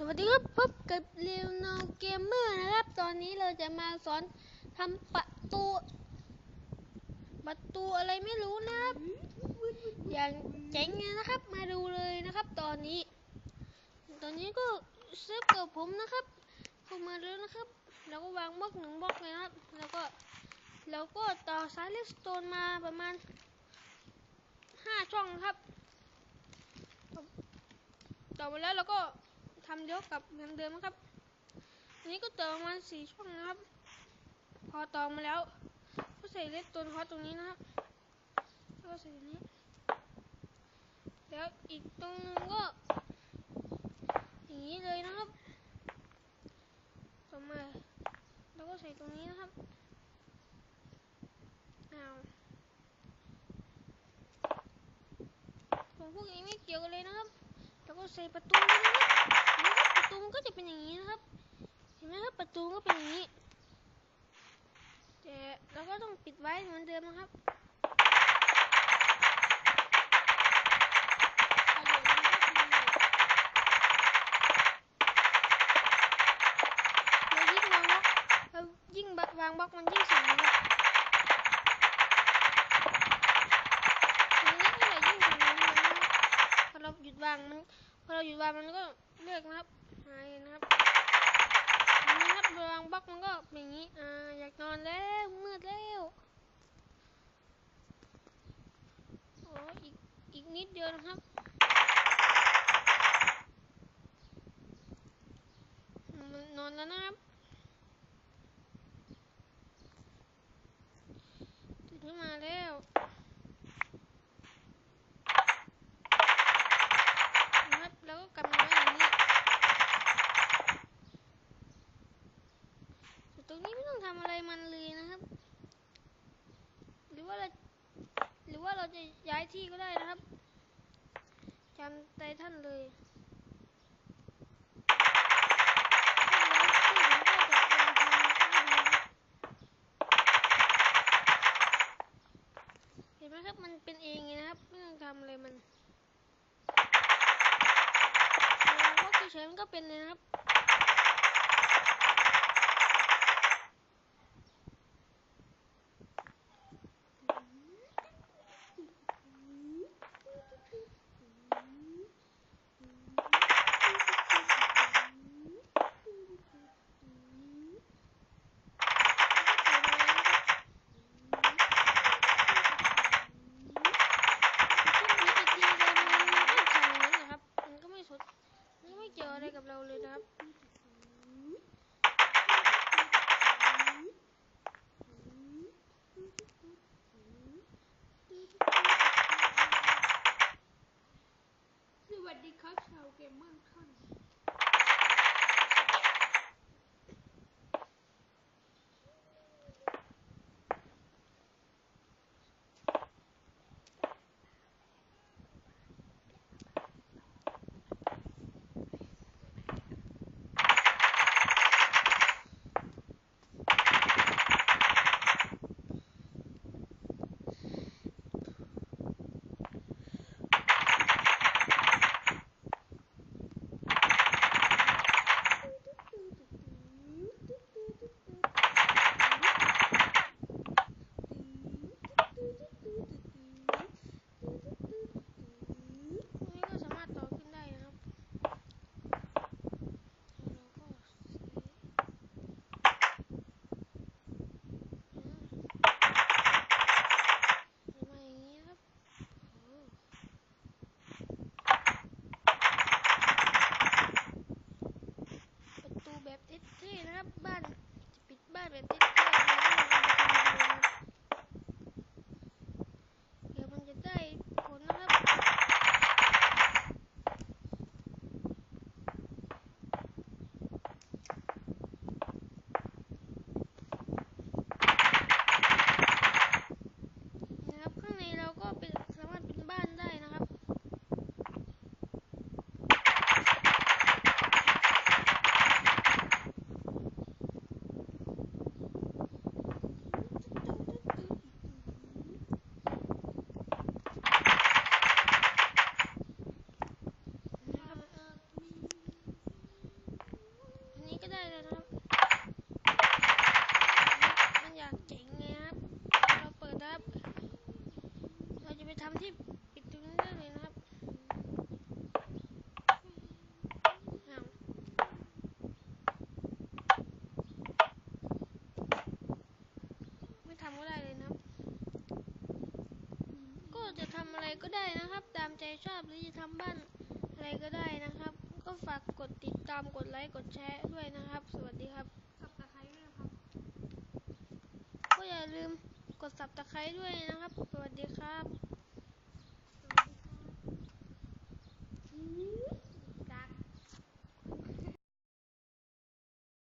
สวัสดีครับพบกับเรียวโนเกมเมอร์นะครับ ตอนนี้เราจะมาสอนทำประตู ประตูอะไรไม่รู้นะครับ อย่างเจ๋งเลยนะครับ มาดูเลยนะครับ ตอนนี้ ตอนนี้ก็เซฟกับผมนะครับเข้ามาแล้วนะครับ แล้วก็วางบล็อกหนึ่งบล็อกเลยนะครับ แล้วก็แล้วก็ต่อสายเลสโตนมาประมาณห้าช่องครับ ต่อมาแล้วเราก็ ทำเดียวกับเหมือนเดิมนะครับอันนี้ก็เติมประมาณสี่ช่องนะครับ พอต่อมาแล้วก็ใส่เลสโตนคอตรงนี้นะครับแล้วก็ใส่ตรงนี้แล้วอีกตรงนึงก็อย่างนี้เลยนะครับต่อมาแล้วก็ใส่ตรงนี้นะครับอ้าวของพวกนี้ไม่เกี่ยวกันเลยนะครับ ก็ใส่ประตูด้วยนะครับประตูมันก็จะเป็นอย่างนี้นะครับ เห็นไหมครับประตูก็เป็นอย่างนี้แต่เราก็ต้องปิดไว้เหมือนเดิมนะครับยิ่งวางบล็อกเรายิ่งวางบล็อกมันยิ่งสูงนะครับอย่งนี้เท่าไหร่ยิ่งสูงนะครับพอเราหยุดวางมัน พอเราอยุดวางมันก็เลือกนะครับหายนะครับนี่ครับวางบล็อกมันก็เป็นอย่างนี้อ่าอยากนอนแล้วมืดแล้วโอ้อีกอีกนิดเดียวนะครับนอนแล้วนะครับตื่นขึ้นมาแล้วนะครับแล้วก็กำมันไว้อย่างนี้ส่วนตรงนี้ไม่ต้องทำอะไรมันเลยนะครับ หรือว่า เราหรือว่าเราจะย้ายที่ก็ได้นะครับจำไตท่านเลยเห็นไหมครับมันเป็นเองไงนะครับไม่ต้องทำอะไรมันเราก็เฉยมันก็เป็นเลยนะครับ ก็ได้นะครับ ตามใจชอบหรือจะทำบ้านอะไรก็ได้นะครับ ก็ฝากกดติดตามกดไลค์กดแชร์ด้วยนะครับ สวัสดีครับสับตะไคร้ด้วยนะครับก็อย่าลืมกด subscribe ด้วยนะครับ สวัสดีครับสวัสดีครับ